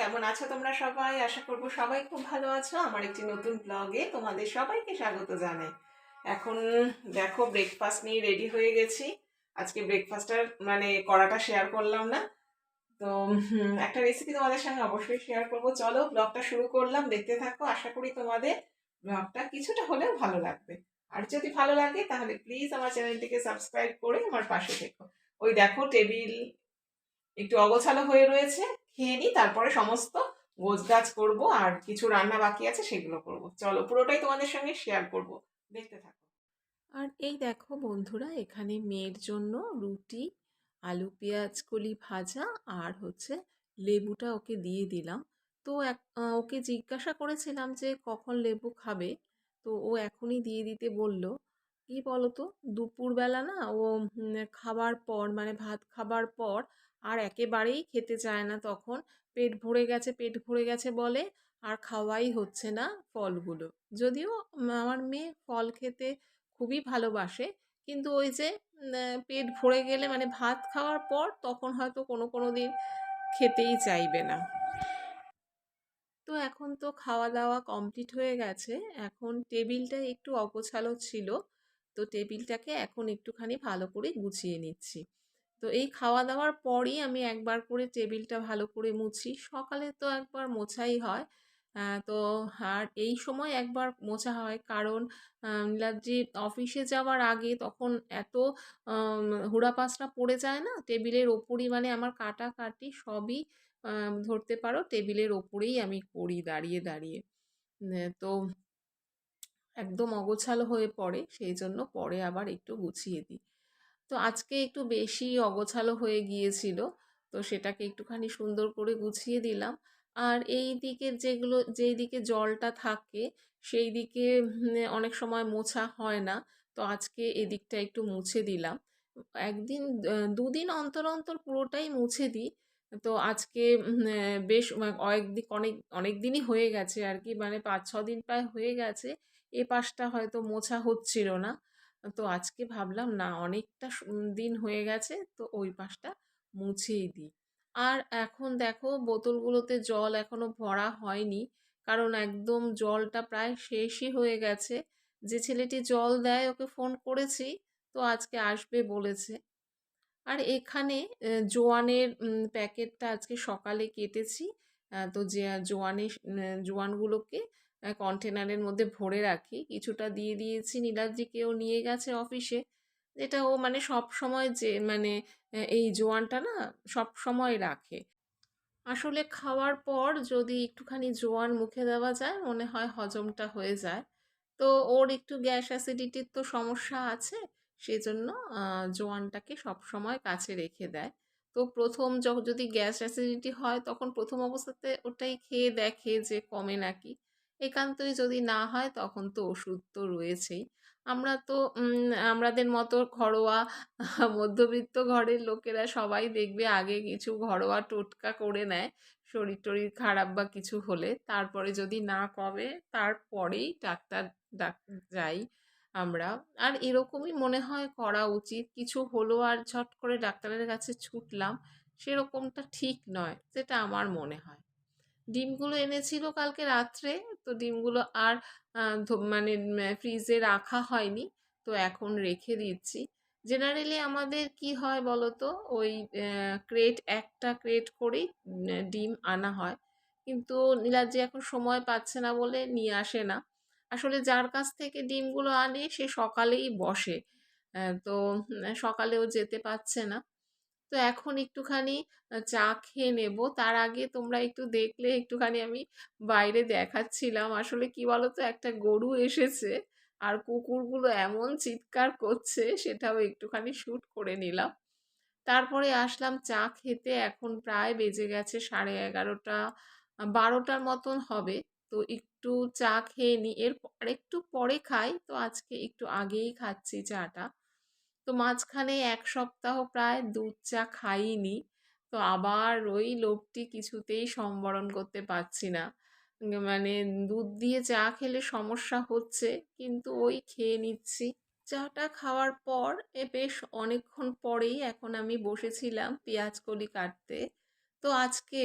কেমন আছো তোমরা সবাই? আশা করব সবাই খুব ভালো আছো। আমার একটি নতুন ব্লগে তোমাদের সবাইকে স্বাগত জানাই। এখন দেখো ব্রেকফাস্ট নিয়ে রেডি হয়ে গেছি। আজকে ব্রেকফাস্টটা মানে করাটা শেয়ার করলাম না। তো একটা রেসিপি তোমাদের সঙ্গে অবশ্যই শেয়ার করব। চলো ব্লগটা শুরু করলাম। দেখতে থাকো, আশা করি তোমাদের ব্লগটা কিছুটা হলেও ভালো লাগবে। আর যদি ভালো লাগে, তাহলে প্লিজ আমার চ্যানেলটিকে সাবস্ক্রাইব করে আমার পাশে থেকো। ওই দেখো টেবিল একটু অগোছালো হয়ে রয়েছে। খেয়ে নিই, তারপরে সমস্ত গোছগাছ করব আর কিছু রান্না বাকি আছে সেগুলো করব। চলো, পুরোটাই তোমাদের সঙ্গে শেয়ার করব। দেখতে থাকো। আর এই দেখো বন্ধুরা, এখানে মেয়ের জন্য রুটি, আলু, পেঁয়াজ, কলি ভাজা আর হচ্ছে লেবুটা ওকে দিয়ে দিলাম। তো এক ওকে জিজ্ঞাসা করেছিলাম যে কখন লেবু খাবে, তো ও এখনই দিয়ে দিতে বলল। কি বলতো, দুপুরবেলা না ও খাবার পর মানে ভাত খাবার পর আর একেবারেই খেতে চায় না তখন। পেট ভরে গেছে, পেট ভরে গেছে বলে আর খাওয়াই হচ্ছে না ফলগুলো। যদিও আমার মেয়ে ফল খেতে খুবই ভালোবাসে, কিন্তু ওই যে পেট ভরে গেলে মানে ভাত খাওয়ার পর তখন হয়তো কোনো কোনো দিন খেতেই চাইবে না। তো এখন তো খাওয়া দাওয়া কমপ্লিট হয়ে গেছে। এখন টেবিলটা একটু অগোছালো ছিল, তো টেবিলটাকে এখন একটুখানি ভালো করে গুছিয়ে নিচ্ছি। তো এই খাওয়া দাওয়ার পরই আমি একবার করে টেবিলটা ভালো করে মুছি। সকালে তো একবার মোছাই হয়। তো আর এই সময় একবার মোছা হয়। কারণ নীলাদ্রি অফিসে যাওয়ার আগে তখন এত হুড়াপাসটা পড়ে যায় না? টেবিলের ওপরই মানে আমার কাটাকাটি সবই ধরতে পারো, টেবিলের ওপরেই আমি করি দাঁড়িয়ে দাঁড়িয়ে। তো একদম অগোছালো হয়ে পড়ে। সেই জন্য পরে আবার একটু গুছিয়ে দিই। তো আজকে একটু বেশি অগোছালো হয়ে গিয়েছিল। তো সেটাকে একটুখানি সুন্দর করে গুছিয়ে দিলাম। আর এই দিকে যেগুলো, যেই দিকে জলটা থাকে, সেই দিকে অনেক সময় মোছা হয় না। তো আজকে এদিকটা একটু মুছে দিলাম। একদিন দুদিন অন্তর অন্তর পুরোটাই মুছে দিই। তো আজকে বেশ অনেক অনেক অনেক দিনই হয়ে গেছে আর কি। মানে পাঁচ ছ দিন প্রায় হয়ে গেছে। এ পাশটা হয়তো মোছা হচ্ছিল না। তো আজকে ভাবলাম না, অনেকটা দিন হয়ে গেছে, তো ওই পাশটা মুছেই দিই। আর এখন দেখো বোতলগুলোতে জল এখনও ভরা হয়নি, কারণ একদম জলটা প্রায় শেষই হয়ে গেছে। যে ছেলেটি জল দেয়, ওকে ফোন করেছি, তো আজকে আসবে বলেছে। আর এখানে জোয়ানের প্যাকেটটা আজকে সকালে কেটেছি। তো যে, জোয়ানের জোয়ানগুলোকে কন্টেনারের মধ্যে ভরে রাখি। কিছুটা দিয়ে দিয়েছি নীলাদ্রিকেও নিয়ে গেছে অফিসে যেটা ও মানে সব সময় যে মানে এই জোয়ানটা না, সব সময় রাখে। আসলে খাওয়ার পর যদি একটুখানি জোয়ান মুখে দেওয়া যায়, মনে হয় হজমটা হয়ে যায়। তো ওর একটু গ্যাস অ্যাসিডিটির তো সমস্যা আছে, সেজন্য জোয়ানটাকে সব সময় কাছে রেখে দেয়। তো প্রথম যদি গ্যাস অ্যাসিডিটি হয়, তখন প্রথম অবস্থাতে ওটাই খেয়ে দেখে যে, কমে নাকি। একান্তই যদি না হয় তখন তো ওষুধ তো রয়েছেই। আমরা তো আমাদের মতো ঘরোয়া, মধ্যবিত্ত ঘরের লোকেরা সবাই দেখবে আগে কিছু ঘরোয়া টোটকা করে নেয়, শরীর টরীর খারাপ বা কিছু হলে। তারপরে যদি না কমে তারপরেই ডাক্তার, ডাক, যাই আমরা। আর এরকমই মনে হয় করা উচিত। কিছু হলো আর ঝট করে ডাক্তারের কাছে ছুটলাম, সেরকমটা ঠিক নয়, যেটা আমার মনে হয়। ডিমগুলো এনেছিল কালকে রাত্রে, তো ডিমগুলো আর মানে ফ্রিজে রাখা হয়নি, তো এখন রেখে দিচ্ছি। জেনারেলি আমাদের কি হয় বলতো, ওই ক্রেট, একটা ক্রেট করেই ডিম আনা হয়। কিন্তু নীলাদ্রি এখন সময় পাচ্ছে না বলে নিয়ে আসে না। আসলে যার কাছ থেকে ডিমগুলো আনে, সে সকালেই বসে তো, সকালেও যেতে পারছে না। তো এখন একটুখানি চা খেয়ে নেব। তার আগে তোমরা একটু দেখলে একটুখানি আমি বাইরে দেখাচ্ছিলাম। আসলে কি বলতো? একটা গরু এসেছে আর কুকুরগুলো এমন চিৎকার করছে, সেটাও একটুখানি শ্যুট করে নিলাম। তারপরে আসলাম চা খেতে। এখন প্রায় বেজে গেছে সাড়ে এগারোটা বারোটার মতন হবে। তো একটু চা খেয়ে নিই এর একটু পরে খাই। তো আজকে একটু আগেই খাচ্ছি চাটা। তো মাঝখানে এক সপ্তাহ প্রায় দুধ চা খাইনি। তো আবার ওই লোভটি কিছুতেই সম্বরণ করতে পারছি না। মানে দুধ দিয়ে চা খেলে সমস্যা হচ্ছে, কিন্তু ওই খেয়ে নিচ্ছি। চাটা খাওয়ার পর এ বেশ অনেকক্ষণ পরেই এখন আমি বসেছিলাম পেঁয়াজ কলি কাটতে। তো আজকে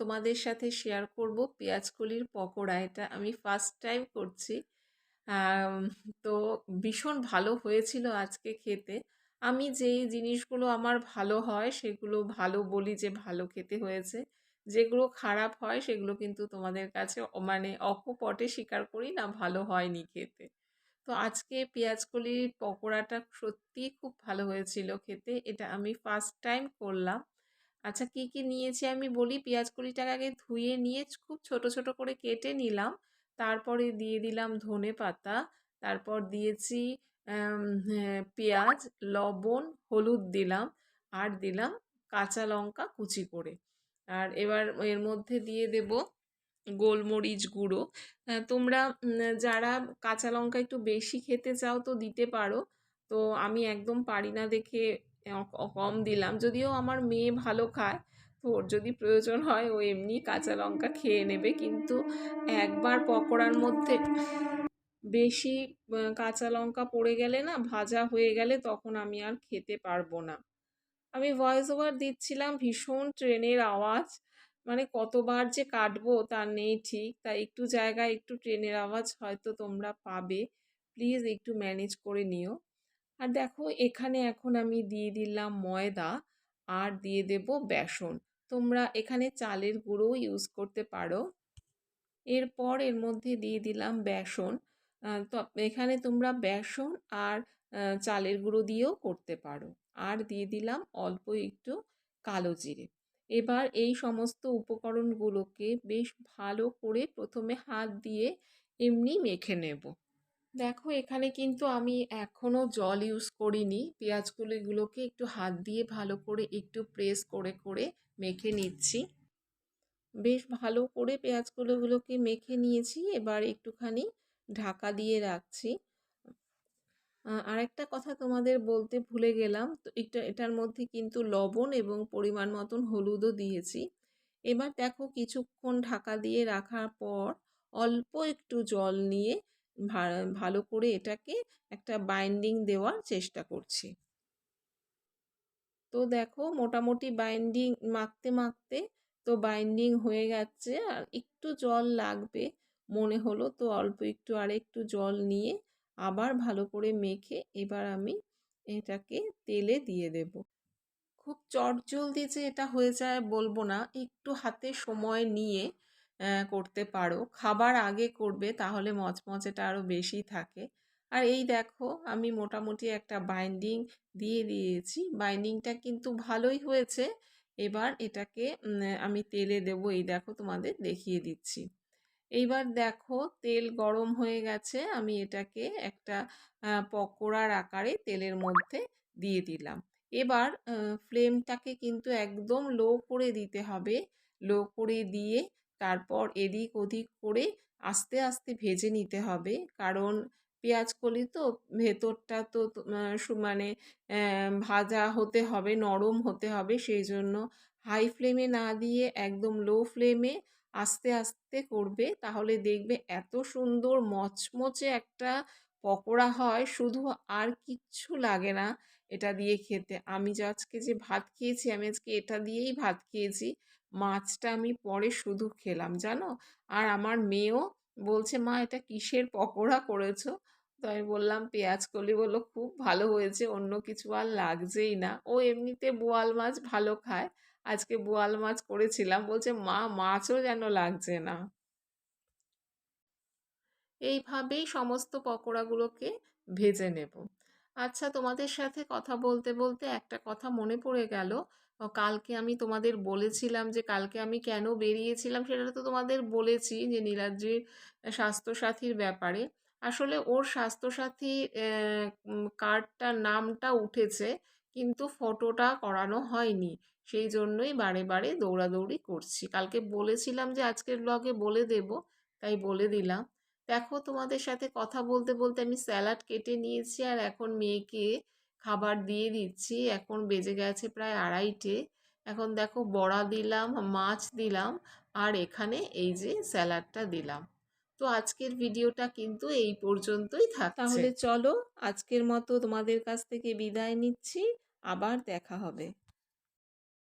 তোমাদের সাথে শেয়ার করব পেঁয়াজকলির পকোড়া। এটা আমি ফার্স্ট টাইম করছি। তো ভীষণ ভালো হয়েছিল আজকে খেতে। আমি যেই জিনিসগুলো আমার ভালো হয়, সেগুলো ভালো বলি যে ভালো খেতে হয়েছে। যেগুলো খারাপ হয়, সেগুলো কিন্তু তোমাদের কাছে মানে অকপটে স্বীকার করি না, ভালো হয়নি খেতে। তো আজকে পেঁয়াজকলির পকোড়াটা সত্যিই খুব ভালো হয়েছিল খেতে। এটা আমি ফার্স্ট টাইম করলাম। আচ্ছা কি কি নিয়েছি আমি বলি? পেঁয়াজ কলিটাকে আগে ধুয়ে নিয়ে খুব ছোট ছোট করে কেটে নিলাম। তারপরে দিয়ে দিলাম ধনে পাতা তারপর দিয়েছি হ্যাঁ, পেঁয়াজ লবণ হলুদ দিলাম আর দিলাম কাঁচা লঙ্কা কুচি করে। আর এবার এর মধ্যে দিয়ে দেব গোলমরিচ গুঁড়ো। তোমরা যারা কাঁচা লঙ্কা একটু বেশি খেতে চাও তো দিতে পারো। তো আমি একদম পারি না দেখে কম দিলাম। যদিও আমার মেয়ে ভালো খায় তো ওর যদি প্রয়োজন হয় ও এমনি কাঁচা লঙ্কা খেয়ে নেবে। কিন্তু একবার পকোড়ার মধ্যে বেশি কাঁচা লঙ্কা পড়ে গেলে না ভাজা হয়ে গেলে তখন আমি আর খেতে পারব না। আমি ভয়েস ওভার দিচ্ছিলাম ভীষণ ট্রেনের আওয়াজ। মানে কতবার যে কাটবো তা নেই ঠিক তাই একটু জায়গায় একটু ট্রেনের আওয়াজ হয়তো তোমরা পাবে। প্লিজ একটু ম্যানেজ করে নিও। আর দেখো এখানে এখন আমি দিয়ে দিলাম ময়দা আর দিয়ে দেব বেসন। তোমরা এখানে চালের গুঁড়োও ইউজ করতে পারো। এরপর এর মধ্যে দিয়ে দিলাম বেসন। তো এখানে তোমরা বেসন আর চালের গুঁড়ো দিয়েও করতে পারো। আর দিয়ে দিলাম অল্প একটু কালো জিরে। এবার এই সমস্ত উপকরণগুলোকে বেশ ভালো করে প্রথমে হাত দিয়ে এমনি মেখে নেব। দেখো, এখানে কিন্তু আমি এখনও জল ইউজ করিনি। পেঁয়াজগুলো এগুলোকে একটু হাত দিয়ে ভালো করে একটু প্রেস করে করে মেখে নিচ্ছি। বেশ ভালো করে পেঁয়াজগুলোগুলোকে মেখে নিয়েছি। এবার একটুখানি ঢাকা দিয়ে রাখছি। আহ, আরেকটা কথা তোমাদের বলতে ভুলে গেলাম। তো এটা এটার মধ্যে কিন্তু লবণ এবং পরিমাণ মতন হলুদও দিয়েছি। এবার দেখো কিছুক্ষণ ঢাকা দিয়ে রাখার পর অল্প একটু জল নিয়ে ভালো করে এটাকে একটা বাইন্ডিং দেওয়ার চেষ্টা করছি। তো দেখো মোটামুটি বাইন্ডিং মাখতে মাখতে তো বাইন্ডিং হয়ে গেছে। আর একটু জল লাগবে মনে হলো, তো অল্প একটু আর একটু জল নিয়ে আবার ভালো করে মেখে এবার আমি এটাকে তেলে দিয়ে দেব। খুব চটজলদি যে এটা হয়ে যায় বলব না, একটু হাতে সময় নিয়ে করতে পারো। খাবার আগে করবে তাহলে মচমচেটা আরও বেশি থাকে। আর এই দেখো, আমি মোটামুটি একটা বাইন্ডিং দিয়ে দিয়েছি। বাইন্ডিংটা কিন্তু ভালোই হয়েছে। এবার এটাকে আমি তেলে দেবো। এই দেখো, তোমাদের দেখিয়ে দিচ্ছি। এইবার দেখো, তেল গরম হয়ে গেছে। আমি এটাকে একটা পকোড়ার আকারে তেলের মধ্যে দিয়ে দিলাম। এবার ফ্লেমটাকে কিন্তু একদম লো করে দিতে হবে। লো করে দিয়ে তারপর এদিক ওদিক করে আস্তে আস্তে ভেজে নিতে হবে। কারণ পেঁয়াজ কলি তো, ভেতরটা তো মানে ভাজা হতে হবে, নরম হতে হবে, সেই জন্য হাই ফ্লেমে না দিয়ে একদম লো ফ্লেমে আস্তে আস্তে করবে। তাহলে দেখবে এত সুন্দর মচমচে একটা পকোড়া হয়, শুধু আর কিচ্ছু লাগে না এটা দিয়ে খেতে। আমি যে আজকে যে ভাত খেয়েছি, আমি আজকে এটা দিয়েই ভাত খেয়েছি, মাছটা আমি পরে শুধু খেলাম, জানো? আর আমার মেয়েও বলছে, মা, এটা কিসের পকোড়া করেছ? তো আমি বললাম, পেঁয়াজ কলি বলল খুব ভালো হয়েছে, অন্য কিছু আর লাগছেই না। ও এমনিতে বোয়াল মাছ ভালো খায়। আজকে বোয়াল মাছ করেছিলাম। বলছে, মা, মাছও যেন লাগছে না। এইভাবেই সমস্ত পকোড়াগুলোকে ভেজে নেব। আচ্ছা তোমাদের সাথে কথা বলতে বলতে একটা কথা মনে পড়ে গেল। কালকে আমি তোমাদের বলেছিলাম যে কালকে আমি কেন বেরিয়েছিলাম সেটা তো তোমাদের বলেছি যে নীলাদ্রির স্বাস্থ্যসাথীর ব্যাপারে। আসলে ওর স্বাস্থ্যসাথী কার্ডটার নামটা উঠেছে কিন্তু ফটোটা করানো হয়নি। সেই জন্যই বারে বারে দৌড়াদৌড়ি করছি। কালকে বলেছিলাম যে আজকের ব্লগে বলে দেব, তাই বলে দিলাম। দেখো তোমাদের সাথে কথা বলতে বলতে আমি স্যালাড কেটে নিয়েছি আর এখন মেয়েকে খাবার দিয়ে দিচ্ছি। এখন বেজে গেছে প্রায় আড়াইটে। এখন দেখো বড়া দিলাম, মাছ দিলাম আর এখানে এই যে স্যালাডটা দিলাম। তো আজকের ভিডিওটা কিন্তু এই পর্যন্তই থাক তাহলে চলো আজকের মতো তোমাদের কাছ থেকে বিদায় নিচ্ছি। আবার দেখা হবে।